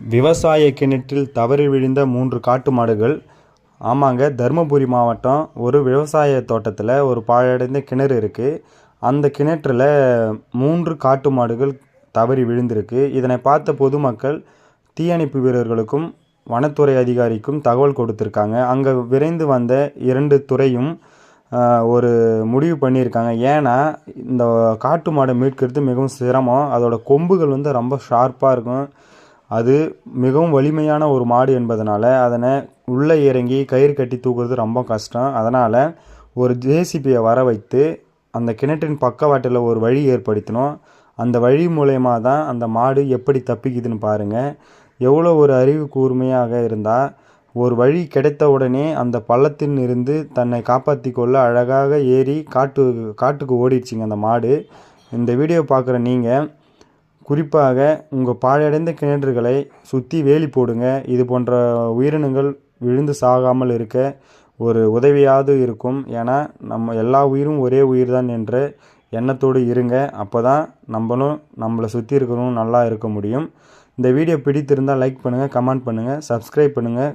விவசாய கிணற்றில் தவறி விழுந்த மூன்று காட்டு மாடுகள். ஆமாங்க தருமபுரி மாவட்டம் ஒரு விவசாய தோட்டத்தில் ஒரு பாழடைந்த கிணறு இருக்குது அந்த கிணற்றில் மூன்று காட்டு மாடுகள் தவறி விழுந்திருக்கு. இதனை பார்த்த பொதுமக்கள் தீயணைப்பு வீரர்களுக்கும் வனத்துறை அதிகாரிக்கும் தகவல் கொடுத்துருக்காங்க. அங்கே விரைந்து வந்த இரண்டு துறையும் ஒரு முடிவு பண்ணியிருக்காங்க. ஏன்னா இந்த காட்டு மாடை மீட்கிறது மிகவும் சிரமம். அதோட கொம்புகள் வந்து ரொம்ப ஷார்ப்பாக இருக்கும். அது மிகவும் வலிமையான ஒரு மாடு என்பதனால் அதனை உள்ளே இறங்கி கயிறு கட்டி தூக்குறது ரொம்ப கஷ்டம். அதனால் ஒரு ஜேசிபியை வர வைத்து அந்த கிணற்றின் பக்கவாட்டில் ஒரு வழி ஏற்படுத்தினோம். அந்த வழி மூலயமா தான் அந்த மாடு எப்படி தப்பிக்குதுன்னு பாருங்கள் எவ்வளோ ஒரு அறிவு கூர்மையாக இருந்தால் ஒரு வழி கிடைத்த உடனே அந்த பள்ளத்தில் இருந்து தன்னை காப்பாற்றி கொள்ள அழகாக ஏறி காட்டு காட்டுக்கு ஓடிடுச்சிங்க அந்த மாடு. இந்த வீடியோ பார்க்குற நீங்கள் குறிப்பாக உங்கள் பாழடைந்த கிணறுகளை சுற்றி வேலி போடுங்க. இது போன்ற உயிரினங்கள் விழுந்து சாகாமல் இருக்க ஒரு உதவியாவது இருக்கும். ஏன்னா நம்ம எல்லா உயிரும் ஒரே உயிர் தான் என்ற எண்ணத்தோடு இருங்க. அப்போ தான் நம்மளும் நம்மளை சுற்றி இருக்கிறவங்க நல்லா இருக்க முடியும். இந்த வீடியோ பிடித்திருந்தால் லைக் பண்ணுங்கள் கமெண்ட் பண்ணுங்கள் சப்ஸ்கிரைப் பண்ணுங்கள்